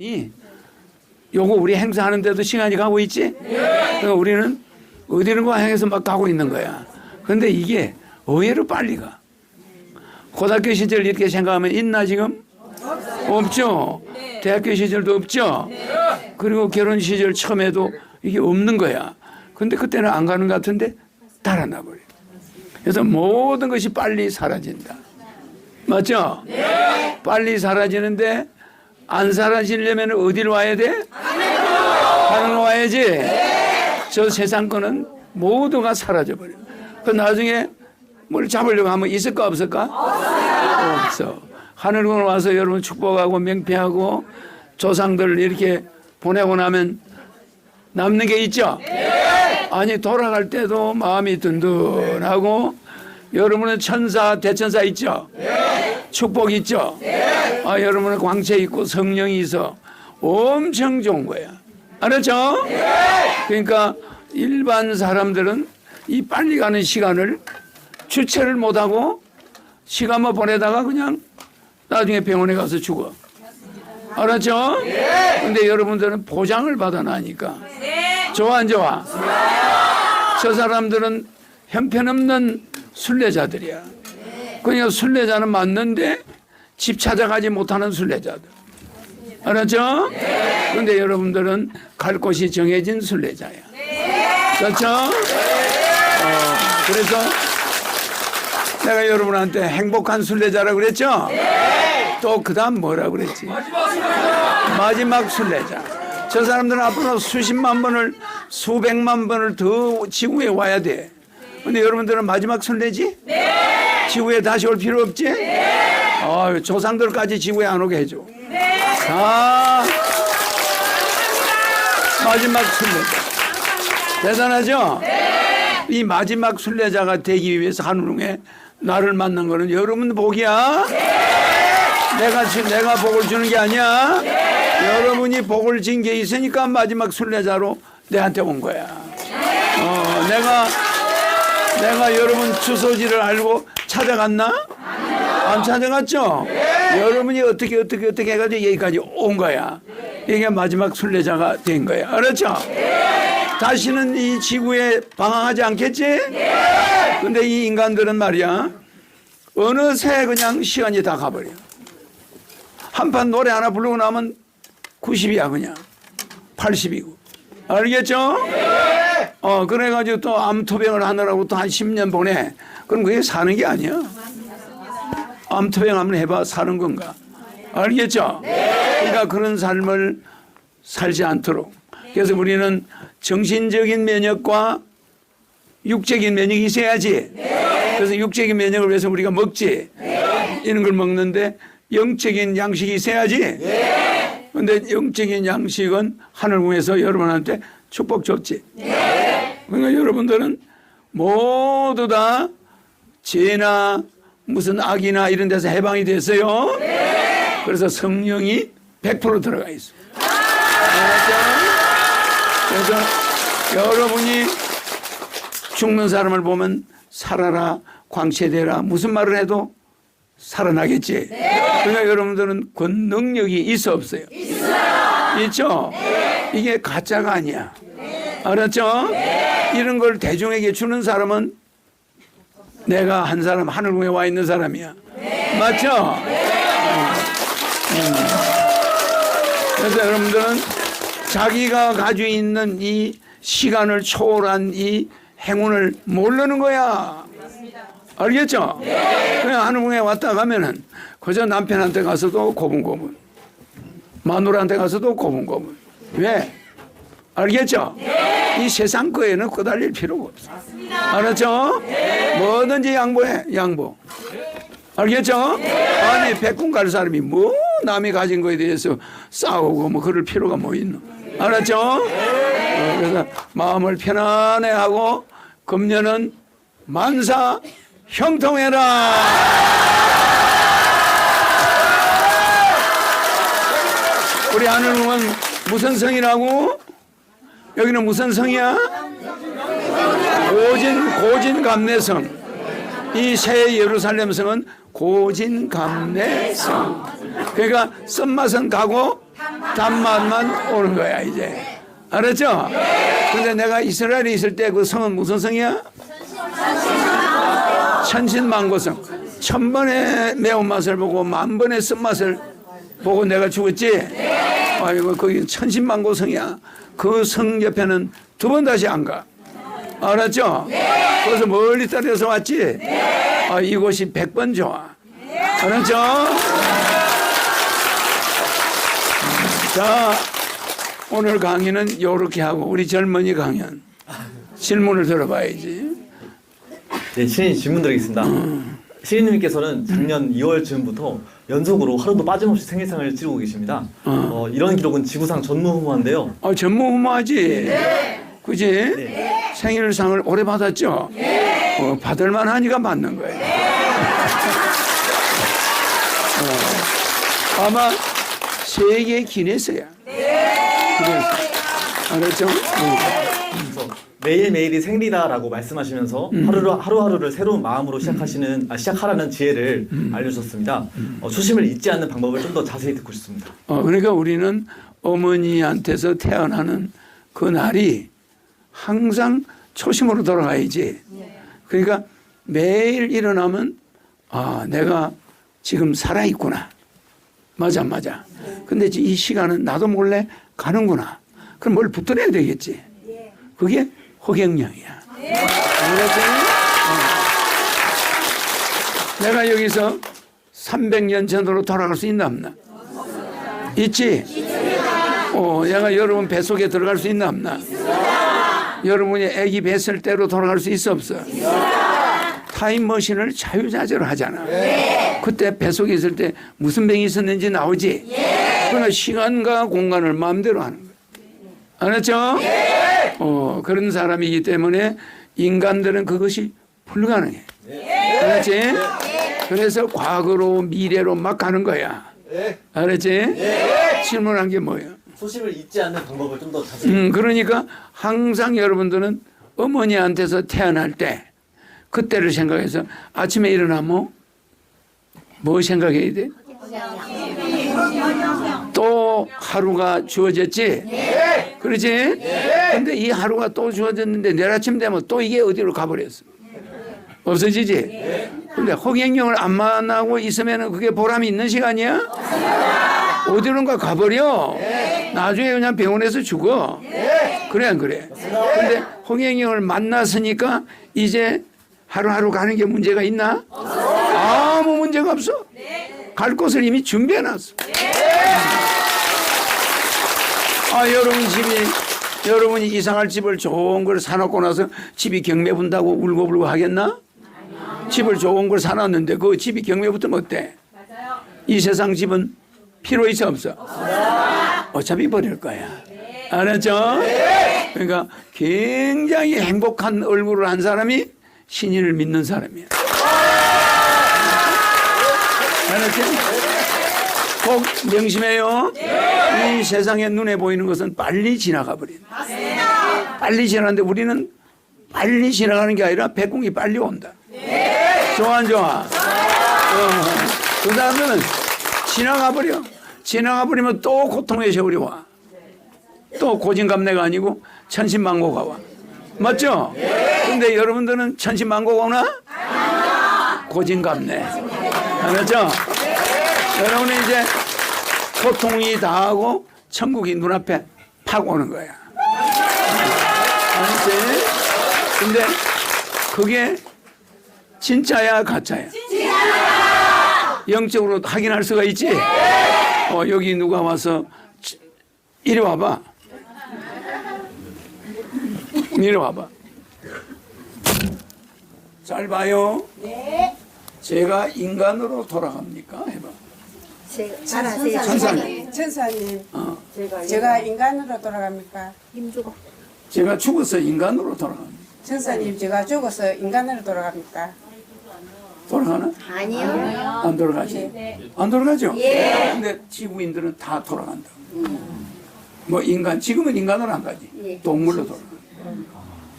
이 요거 우리 행사하는데도 시간이 가고 있지? 그러니까 우리는 어디론가 향해서 막 가고 있는 거야. 근데 이게 의외로 빨리 가. 고등학교 시절 이렇게 생각하면 있나 지금? 없죠. 대학교 시절도 없죠. 그리고 결혼 시절 처음에도 이게 없는 거야. 근데 그때는 안 가는 것 같은데 달아나 버려. 그래서 모든 것이 빨리 사라진다. 맞죠? 빨리 사라지는데 안 사라지려면 어디로 와야 돼? 하늘로 와야지. 저 세상 거는 모두가 사라져 버려. 그 나중에 뭘 잡으려고 하면 있을까 없을까? 없어. 하늘로 와서 여러분 축복하고 명패하고 조상들 이렇게 보내고 나면 남는 게 있죠? 아니 돌아갈 때도 마음이 든든하고 여러분은 천사 대천사 있죠? 축복 있죠? 아 여러분은 광채 있고 성령이 있어 엄청 좋은 거야. 알았죠? 그러니까 일반 사람들은 이 빨리 가는 시간을 주체를 못하고 시간만 보내다가 그냥 나중에 병원에 가서 죽어. 알았죠? 근데 여러분들은 보장을 받아나니까. 좋아, 안 좋아? 저 사람들은 형편없는 순례자들이야. 그러니까 순례자는 맞는데 집 찾아가지 못하는 순례자들. 알았죠? 근데 여러분들은 갈 곳이 정해진 순례자야. 그렇죠? 어, 그래서 내가 여러분한테 행복한 순례자라고 그랬죠? 또 그 다음 뭐라 그랬지? 마지막 순례자. 저 사람들은 앞으로 수십만 번을 수백만 번을 더 지구에 와야 돼. 근데 여러분들은 마지막 순례지? 지구에 다시 올 필요 없지? 아 유, 조상들까지 지구에 안 오게 해줘. 자, 마지막 순례자. 대단하죠? 이 마지막 순례자가 되기 위해서 하늘궁에 나를 만난 거는 여러분 복이야. 내가 주, 내가 복을 주는 게 아니야. 여러분이 복을 진 게 있으니까 마지막 순례자로 내한테 온 거야. 어, 내가 내가 여러분 주소지를 알고 찾아갔나? 안 찾아갔죠? 여러분이 어떻게 어떻게 어떻게 해가지고 여기까지 온 거야. 이게 마지막 순례자가 된 거야. 알았죠? 다시는 이 지구에 방황하지 않겠지? 근데 이 인간들은 말이야. 어느새 그냥 시간이 다 가버려. 한 판 노래 하나 부르고 나면 90이야 그냥 80이고 알겠죠? 어 그래가지고 또 암투병을 하느라고 또 한 10년 보내 그럼 그게 사는 게 아니야 암투병 한번 해봐. 사는 건가? 알겠죠? 그러니까 그런 삶을 살지 않도록. 그래서 우리는 정신적인 면역과 육적인 면역이 있어야지. 그래서 육적인 면역을 위해서 우리가 먹지. 이런 걸 먹는데 영적인 양식이 있어야지. 근데 영적인 양식은 하늘궁에서 여러분한테 축복 줬지. 그러니까 여러분들은 모두 다 죄나 무슨 악이나 이런 데서 해방이 됐어요. 그래서 성령이 100% 들어가 있어. 알았죠? 그래서 여러분이 죽는 사람을 보면 살아라, 광채되라 무슨 말을 해도 살아나겠지. 그러니까 여러분들은 권능력이 있어 없어요? 있어요. 있죠? 이게 가짜가 아니야. 알았죠? 이런 걸 대중에게 주는 사람은 내가 한 사람 하늘궁에 와 있는 사람이야. 맞죠? 음. 그래서 여러분들은 자기가 가지고 있는 이 시간을 초월한 이 행운을 모르는 거야. 알겠죠? 그냥 하늘궁에 왔다 가면은 그저 남편한테 가서도 고분고분, 마누라한테 가서도 고분고분. 왜? 알겠죠? 이 세상 거에는 거달릴 필요가 없어. 알았죠? 뭐든지 양보해, 양보. 알겠죠? 아니, 백군 갈 사람이 뭐 남이 가진 거에 대해서 싸우고 뭐 그럴 필요가 뭐 있노? 알았죠? 어, 그래서 마음을 편안해 하고 금년은 만사 형통해라. 우리 하늘궁은 무슨 성이라고? 여기는 무슨 성이야? 고진 고진 감내성. 이 새 예루살렘 성은 고진 감내성. 그러니까 썸맛은 가고 단맛만 오는 거야 이제 알았죠? 근데 내가 이스라엘에 있을 때 그 성은 무슨 성이야? 천신만고성 천 번의 매운맛을 보고 만 번의 쓴맛을 보고 내가 죽었지? 아이고 거기 천신만고 성이야 그 성 옆에는 두 번 다시 안 가 알았죠? 그래서 멀리 떨어져서 왔지? 아, 이곳이 백번 좋아 알았죠? 자, 오늘 강의는 요렇게 하고 우리 젊은이 강연 질문을 들어봐야지. 네, 신인 질문 드리겠습니다. 신인님께서는 작년 2월 즈음부터 연속으로 하루도 빠짐없이 생일상을 치르고 계십니다. 어, 이런 기록은 지구상 전무후무한데요. 어, 전무후무하지. 그지? 생일상을 오래 받았죠. 어, 받을만 하니까 받는 거예요. 어, 아마 세계 기네스야. 기네스. 알았죠? 응. 매일매일이 생리다라고 말씀하시면서 하루를, 하루하루를 새로운 마음으로 시작하시는 아, 시작하라는 지혜를 알려주셨습니다. 어, 초심을 잊지 않는 방법을 좀 더 자세히 듣고 싶습니다. 어, 그러니까 우리는 어머니한테서 태어나는 그 날이 항상 초심으로 돌아가야지. 그러니까 매일 일어나면 아, 내가 지금 살아 있구나. 맞아, 맞아. 근데 이 시간은 나도 몰래 가는구나. 그럼 뭘 붙들어야 되겠지. 그게 호갱령이야. 알았지? 어. 내가 여기서 300년 전으로 돌아갈 수 있나 없나? 있지? 어, 얘가 여러분 뱃속에 들어갈 수 있나 없나? 여러분이 아기 뱃을 때로 돌아갈 수 있어 없어? 타임머신을 자유자재로 하잖아. 그때 뱃속에 있을 때 무슨 병이 있었는지 나오지? 그러나 시간과 공간을 마음대로 하는 거야. 알았죠? 어, 그런 사람이기 때문에 인간들은 그것이 불가능해. 알았지? 그래서 과거로 미래로 막 가는 거야. 알았지? 질문한 게 뭐예요? 초심을 잊지 않는 방법을 좀 더 자세히 음, 그러니까 항상 여러분들은 어머니한테서 태어날 때 그때를 생각해서 아침에 일어나면 뭐 생각해야 돼? 또 하루가 주어졌지? 그렇지? 근데 이 하루가 또 주어졌는데 내일 아침 되면 또 이게 어디로 가버렸어. 없어지지? 근데 허경영을 안 만나고 있으면 그게 보람이 있는 시간이야? 어디론가 가버려. 나중에 그냥 병원에서 죽어. 그래 안 그래? 근데 홍영영을 만났으니까 이제 하루하루 가는 게 문제가 있나? 아무 문제가 없어. 갈 곳을 이미 준비해 놨어. 아, 여러분 집이, 여러분이 이상할 집을 좋은 걸 사놓고 나서 집이 경매 분다고 울고불고 하겠나? 집을 좋은 걸 사놨는데 그 집이 경매 붙으면 어때? 이 세상 집은 필요 있어 없어? 어차피 버릴 거야. 알았죠? 그러니까 굉장히 행복한 얼굴을 한 사람이 신인을 믿는 사람이야. 알았지? 꼭 명심해요. 이 세상에 눈에 보이는 것은 빨리 지나가 버린다. 빨리 지나가는데 우리는 빨리 지나가는 게 아니라 백궁이 빨리 온다. 좋아 안 좋아? 어, 그 다음에는 지나가 버려. 지나가 버리면 또 고통의 세월이 와. 또 고진감래가 아니고 천신만고가 와. 맞죠? 근데 여러분들은 천신만고가 오나? 고진감래. 알았죠? 여러분은 이제 고통이 다 하고 천국이 눈앞에 팍 오는 거야. 알았지? 근데 그게 진짜야 가짜야? 영적으로 확인할 수가 있지? 어, 여기 누가 와서 치- 이리 와봐. 이리 와봐. 잘 봐요. 네. 제가 인간으로 돌아갑니까? 해봐. 잘하세요. 천사님. 천사님, 어, 제가 인간으로 돌아갑니까? 제가 죽어서 인간으로 돌아갑니다. 천사님, 제가 죽어서 인간으로 돌아갑니까? 돌아가나? 아니요. 안 돌아가지? 안 돌아가죠? 예. 근데 지구인들은 다 돌아간다. 뭐 인간, 지금은 인간으로 안 가지. 예. 동물로 돌아가.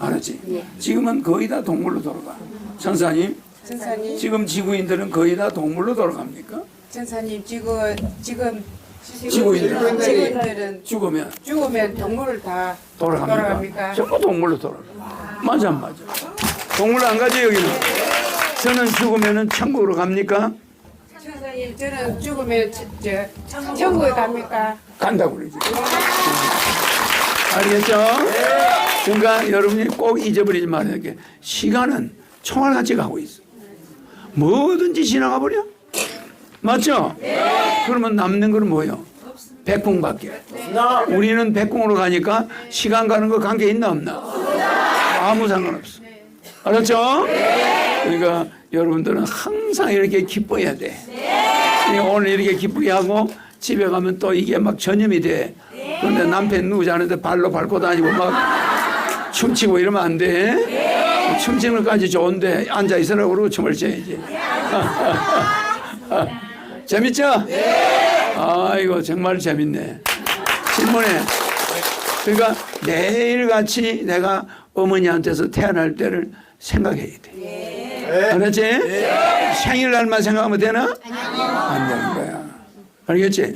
알았지? 지금은 거의 다 동물로 돌아가. 천사님, 천사님, 지금 지구인들은 거의 다 동물로 돌아갑니까? 천사님, 지금, 지금 지구인들 지구인들은 죽으면 죽으면 동물을 다 돌아갑니까? 돌아갑니까? 전부 동물로 돌아가. 맞아, 맞아. 동물 안 가지, 여기는. 저는 죽으면은 천국으로 갑니까? 천사님 저는 죽으면 저, 저 천국에 갑니까? 간다고 그러지. 알겠죠? 그러니까 여러분이 꼭 잊어버리지 말아야 게 시간은 총알같이 가고 있어. 뭐든지 지나가 버려. 맞죠? 그러면 남는 건 뭐예요? 백궁밖에. 우리는 백궁으로 가니까 시간 가는 거 관계 있나 없나? 아무 상관없어. 알았죠? 그러니까 여러분들은 항상 이렇게 기뻐해야 돼. 오늘 이렇게 기쁘게 하고 집에 가면 또 이게 막 전염이 돼. 그런데 남편 누구 자는데 발로 밟고 다니고 막 춤추고 이러면 안 돼. 춤추는 것까지 좋은데 앉아 있으라고 그러고 춤을 춰야지. 재밌죠? 아이고 정말 재밌네. 질문해. 그러니까 매일같이 내가 어머니한테서 태어날 때를 생각해야 돼. 알았지? 생일날만 생각하면 되나? 안 되는 거야. 알겠지?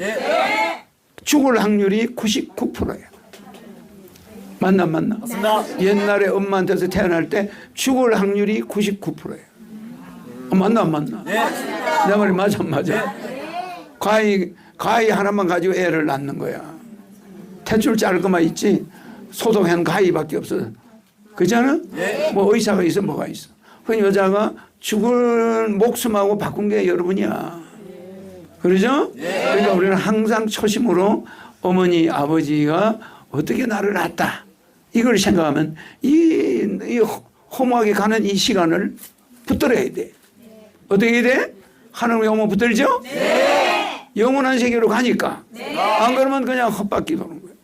죽을 확률이 99%야. 맞나 맞나? 옛날에 엄마한테서 태어날 때 죽을 확률이 99%예요. 어, 맞나 안 맞나? 내 말이 맞아 안 맞아? 가위 가위 하나만 가지고 애를 낳는 거야. 탯줄 자를 것만 있지 소독한 가위밖에 없어. 그잖아? 뭐 의사가 있어 뭐가 있어. 그 여자가 죽을 목숨하고 바꾼 게 여러분이야. 그러죠? 그러니까 우리는 항상 초심으로 어머니 아버지가 어떻게 나를 낳았다 이걸 생각하면 이, 이 허무하게 가는 이 시간을 붙들어야 돼. 어떻게 해야 돼? 하늘의 영혼 붙들죠? 영원한 세계로 가니까. 안 그러면 그냥 헛바퀴 도는 거예요.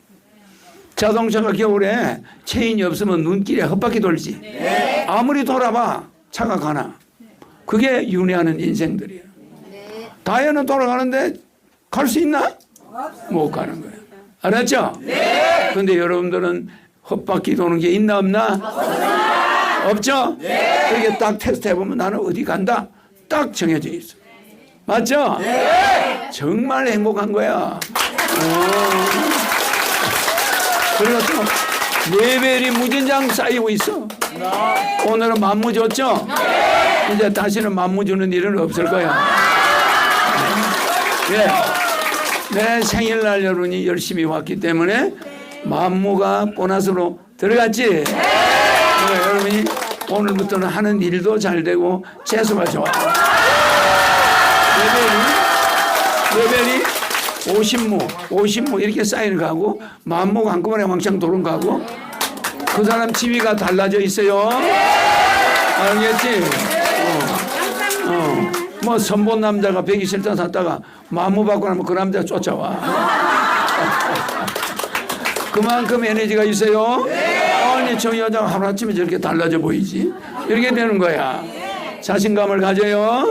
자동차가 겨울에 체인이 없으면 눈길에 헛바퀴 돌지. 아무리 돌아봐 차가 가나. 그게 윤회하는 인생들이에요. 다이어는 돌아가는데 갈 수 있나? 못 가는 거예요. 알았죠? 근데 여러분들은 헛바퀴 도는 게 있나 없나? 없죠? 그렇게 딱 테스트 해보면 나는 어디 간다? 딱 정해져 있어. 맞죠? 정말 행복한 거야. 어. 그리고 또 레벨이 무진장 쌓이고 있어. 오늘은 만무 줬죠? 이제 다시는 만무 주는 일은 없을 거야. 예. 내 생일날 여러분이 열심히 왔기 때문에 만무가 보너스로 들어갔지? 그러니까 여러분이 오늘부터는 하는 일도 잘 되고 재수가 좋아. 레벨이, 레벨이 50무, 50무 이렇게 쌓이는 거하고 만무가 한꺼번에 왕창 도는 거하고 그 사람 지위가 달라져 있어요. 알겠지? 어. 어. 뭐 선본 남자가 배기 싫다 샀다가 마무 받고 나면 그 남자 쫓아와. 그만큼 에너지가 있어요. 아니 저 여자가 하루아침에 저렇게 달라져 보이지? 이렇게 되는 거야. 자신감을 가져요.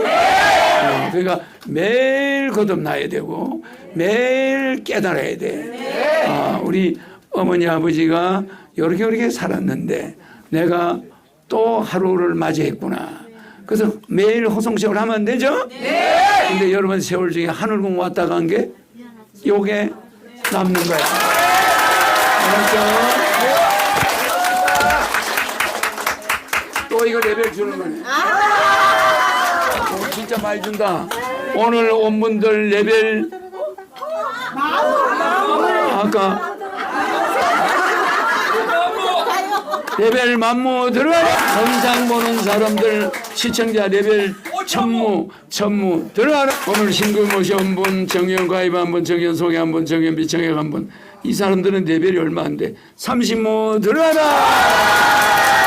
어, 그러니까 매일 거듭나야 되고 매일 깨달아야 돼. 아, 우리 어머니 아버지가 이렇게 이렇게 살았는데 내가 또 하루를 맞이했구나. 그래서 매일 호송세월 하면 안 되죠? 네. 근데 여러분 세월 중에 하늘궁 왔다 간 게 요게 남는 거야. 알았죠? 또 이거 레벨 주는 거네. 오, 진짜 많이 준다. 오늘 온 분들 레벨 아까 레벨 만무 들어가라. 영상 보는 사람들 시청자 레벨 천무 천무 들어가라. 오늘 신고 모셔온 분 정연 가입 한 분, 정연 소개 한 분, 정연 비청약 한 분. 이 사람들은 레벨이 얼마 안 돼. 30무 들어가라.